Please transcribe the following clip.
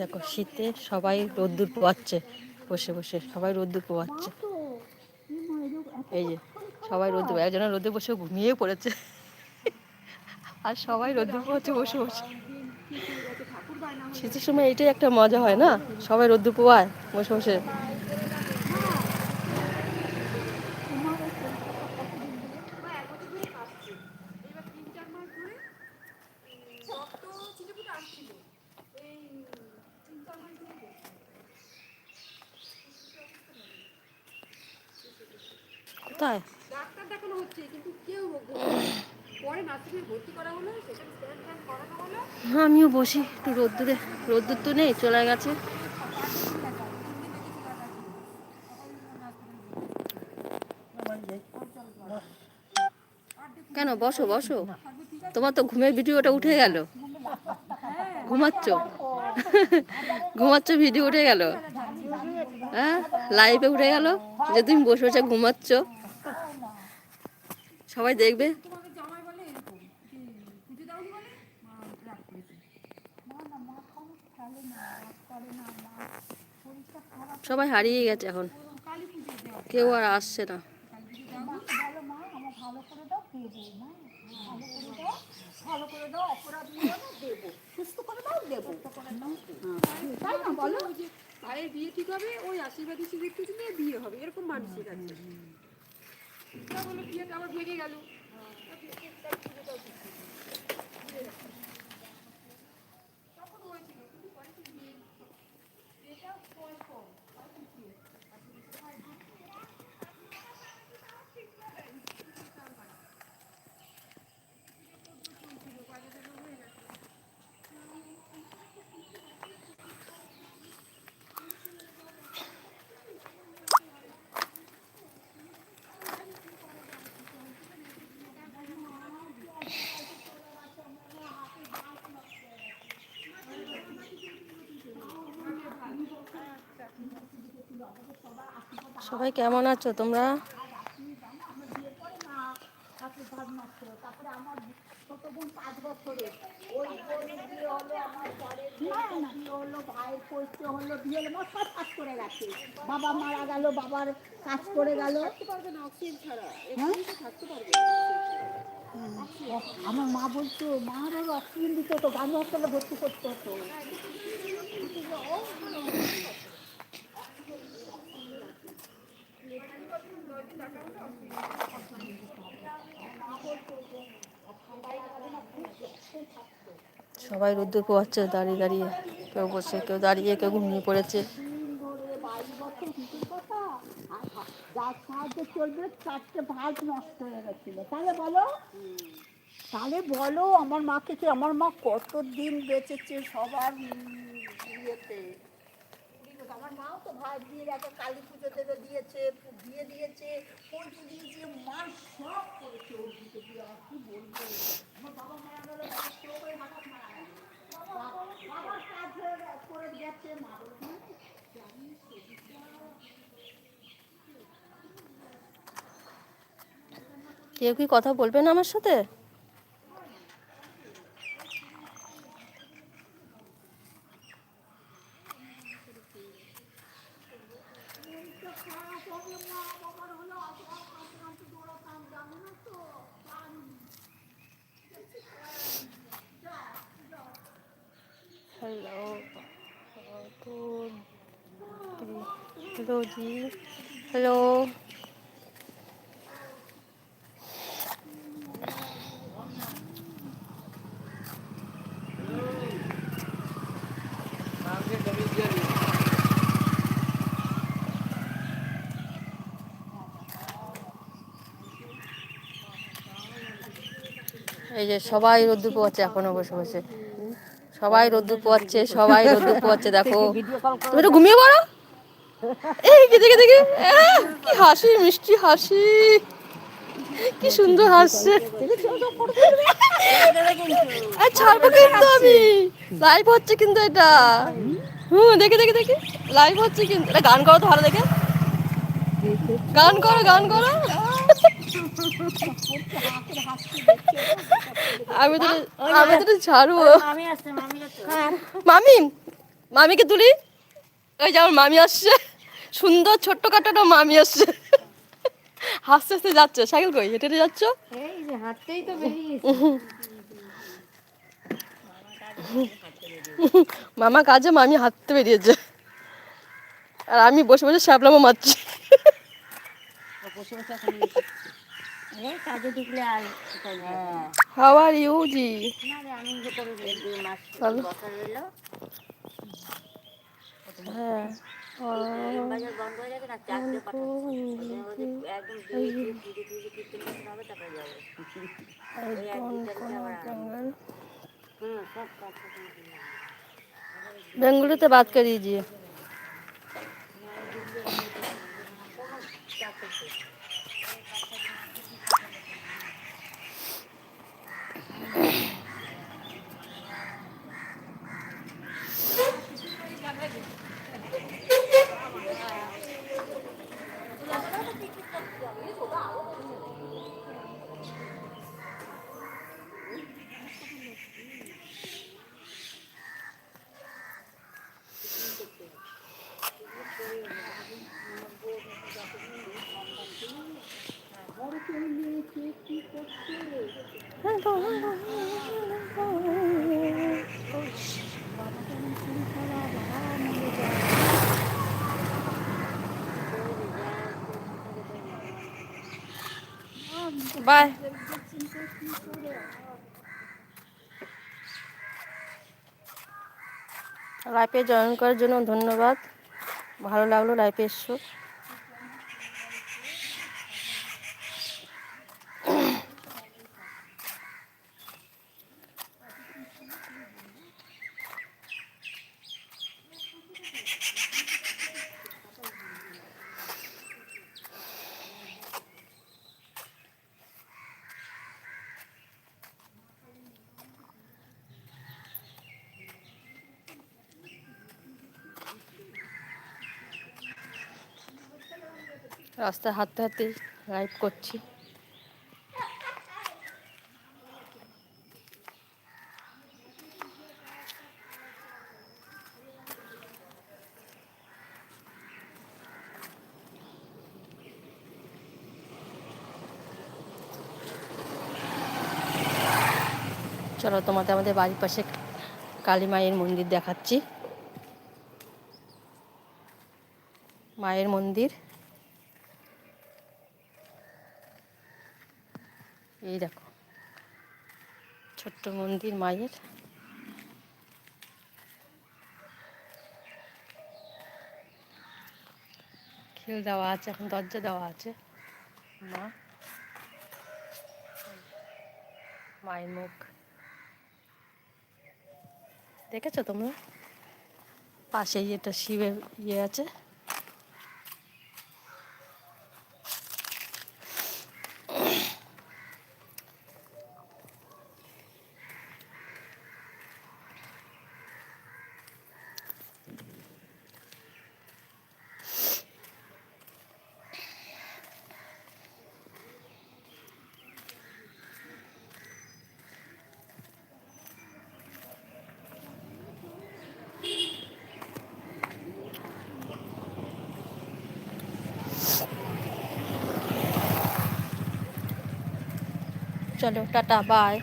দেখো, শীতে সবাই রোদ্দুর পোয়াচ্ছে, বসে বসে, সবাই রোদ্দুর পোয়াচ্ছে। এই যে, সবাই রোদ্দুর, একজন রোদে বসে ঘুমিয়ে পড়েছে। আর সবাই রোদ্দুর পোয়াচ্ছে, বসে বসে। শীতের সময় এটাই একটা মজা হয় না? সবাই রোদ্দুর পোয়ায়, বসে বসে। কোথায়? ডাক্তার দেখানো হচ্ছে কিন্তু কেউ পরে নার্সিংয়ে ভর্তি করা হলো সেখানে স্ক্যান ট্যান করানো হলো। হ্যাঁ আমিও বসি একটু রোদ্দুরে রোদ্দুর তো নেই চলে গেছে। কেন বসো বসো। তোমার তো ঘুমের ভিডিওটা উঠে গেল। ঘুমাচ্ছ? ঘুমাচ্ছ ভিডিও উঠে গেল? হ্যাঁ লাইভে উঠে গেল? যে তুমি বসে বসে ঘুমাচ্ছ সবাই দেখবে তোমাকে জামাই বলে এরকম যে পুজো দাওনি বলে মা রাগ দেখবে। সবাই হারিয়ে গেছে এখন। কেউ আর আসছে না। বলো? বিয়ে ঠিক হবে, ওই আশীর্বাদ নিয়ে বিয়ে হবে, এরকম মানসিক আছে। তা বলে বিয়েটা আবার ভেঙে গেল সবাই কেমন আছো তোমরা আশীর্বাদ মাত্র তারপরে আমার ছোট বোন পাঁচ বছরে ওই বোনের বিয়ে হলো আমার পরের বোনের বিয়ে হলো ভাইয়ের পৈত্র হলো বিয়ে হলো আমার সব কাজ করে গেছে বাবা মারা গেল বাবার কাজ করে গেল তো আমার মা বলতো মার আর অক্সিজেন দিতে হতো গান্ধী হসপিটালে ভর্তি করতে হতো। সবাই রোদ্দুর পোয়াচ্ছে দাঁড়িয়ে দাঁড়িয়ে কেউ বসে, কেউ দাঁড়িয়ে, কেউ ঘুমিয়ে পড়েছে যার সাহায্যে চলবে চারটে ভাগ নষ্ট হয়ে গেছিল তাহলে বলো তাহলে বলো আমার মাকে কি, আমার মা কত দিন বেঁচেছে সবার ইয়েতে। মাও তো ভাই বিয়ের আগে কালী পুজো দেবে দিয়েছে বিয়ে দিয়েছে দিয়েছে সব করেছে ওর দিকে আর কি বলব? আমার বাবা মারা গেল হঠাৎ মারা গেল। কেউ কি কথা বলবে না আমার সাথে? हेलो जी हेलो এই যে সবাই রোদ্দুর পোয়াচ্ছে এখনো বসে বসে সবাই রোদ্দুর পোয়াচ্ছে সবাই রোদ্দুর পোয়াচ্ছে দেখো তুমি একটু ঘুমিয়ে পড়ো এই দেখে দেখে কি হাসি, মিষ্টি হাসি। কি সুন্দর হাসছে। আর ছাড়বো কিন্তু আমি। লাইভ হচ্ছে কিন্তু এটা। হুম, দেখে দেখে দেখে। লাইভ হচ্ছে কিন্তু এটা গান করো তো ভালো দেখে। গান করো গান করো। আমি তো আমি তো ছাড়বো। মামি, মামিকে তুলি। ওই যে আমার মামি আসছে। সুন্দর ছোট্ট কাটানো মামি আসছে। হাসতে হাসতে যাচ্ছে। সাইকেল কই? হেঁটে যাচ্ছ? হাঁটতেই তো মামা কাজে মামি হাঁটতে বেরিয়েছে। আর আমি বসে বসে শ্যাবলামো মারছি। বসে বসে बेंगलुरु से बात कर दीजिए बाय লাইফে জয়েন করার জন্য ধন্যবাদ। ভালো লাগল লাইফে এসছো। রাস্তায় হাঁটতে হাঁটতে লাইভ করছি। চলো তোমাদের আমাদের বাড়ির পাশে কালী মায়ের মন্দির দেখাচ্ছি। মায়ের মন্দির। এই দেখো। ছোট্ট মন্দির মায়ের। খেল দেওয়া আছে, এখন দরজা দেওয়া আছে। মা। মায়ের মুখ। দেখেছ তোমরা? পাশেই এটা শিবের ইয়ে আছে। চলো টাটা বাই